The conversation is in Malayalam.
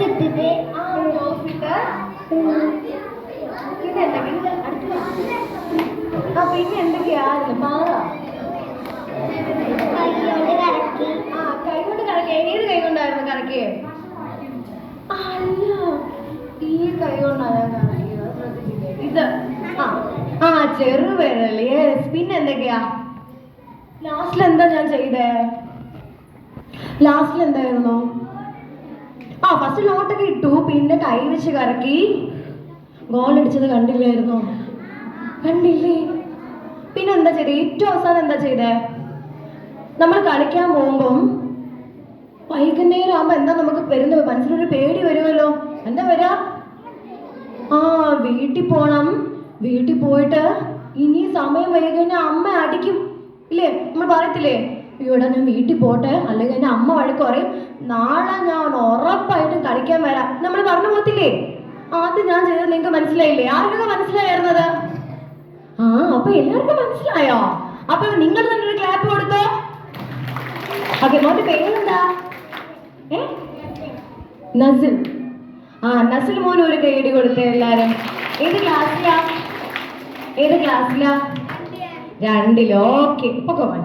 ഇട്ട് പിന്നെ എന്തൊക്കെയാ അടുത്ത ആ മാറ. കൈകൊണ്ട് കറക്കി. ഏത് കൈ കൊണ്ടായിരുന്നു കറക്കിയേ അല്ല. ഈ കൈ കൊണ്ടാണ് കറക്കിയത് ശ്രദ്ധിച്ചില്ലേ? ഇത്. ആ ആ ചെറുവിരൽ യെസ് പിന്നെ എന്തൊക്കെയാ? ലാസ്റ്റിൽ എന്താ ഞാൻ ചെയ്തേ? ലാസ്റ്റിൽ എന്തായിരുന്നു? ആ ഫസ്റ്റ് ലോട്ടൊക്കെ ഇട്ടു പിന്നെ കൈ വെച്ച് കറക്കി. ഗോൾ അടിച്ചത് കണ്ടില്ലായിരുന്നോ? കണ്ടില്ലേ? പിന്നെ എന്താ ചെയ്തേ? ഏറ്റവും അവസാനം എന്താ ചെയ്തേ? നമ്മൾ കളിക്കാൻ പോകുമ്പം വൈകുന്നേരം ആകുമ്പോ എന്താ നമുക്ക് വരുന്നത്? മനസ്സിലൊരു പേടി വരുമല്ലോ. എന്താ വരാ? ആ വീട്ടിൽ പോണം. വീട്ടിൽ പോയിട്ട് ഇനി സമയം വൈകുന്നേരം അമ്മ അടിക്കും. ഇല്ലേ? നമ്മൾ പറയത്തില്ലേ? ഇവിടെ ഞാൻ വീട്ടിൽ പോട്ടെ? അല്ലെങ്കിൽ എന്റെ അമ്മ വഴക്ക് പറയും. നാളെ ഞാൻ ഉറപ്പായിട്ടും കളിക്കാൻ വരാം. നമ്മൾ പറഞ്ഞു പോത്തില്ലേ അത് ഞാൻ ചെയ്തത് നിങ്ങൾക്ക് മനസ്സിലായില്ലേ? ആർക്കൊക്കെ മനസ്സിലായിരുന്നത്? ആ അപ്പൊ എല്ലാവർക്കും മനസ്സിലായോ? അപ്പൊ നിങ്ങൾ തന്നെ ഒരു ക്ലാപ്പ് കൊടുത്തോ? ഓക്കെ മോന്റെ പേരെന്താ? ഏ? നസിൽ. ആ നസിൽ മോന് ഒരു കൈയടി കൊടുത്തേ എല്ലാരും. ഏത് ക്ലാസ്സിലാ ഏത് ക്ലാസ്സിലാ രണ്ടിലോ. ഓക്കെ ഇപ്പൊ മോൻ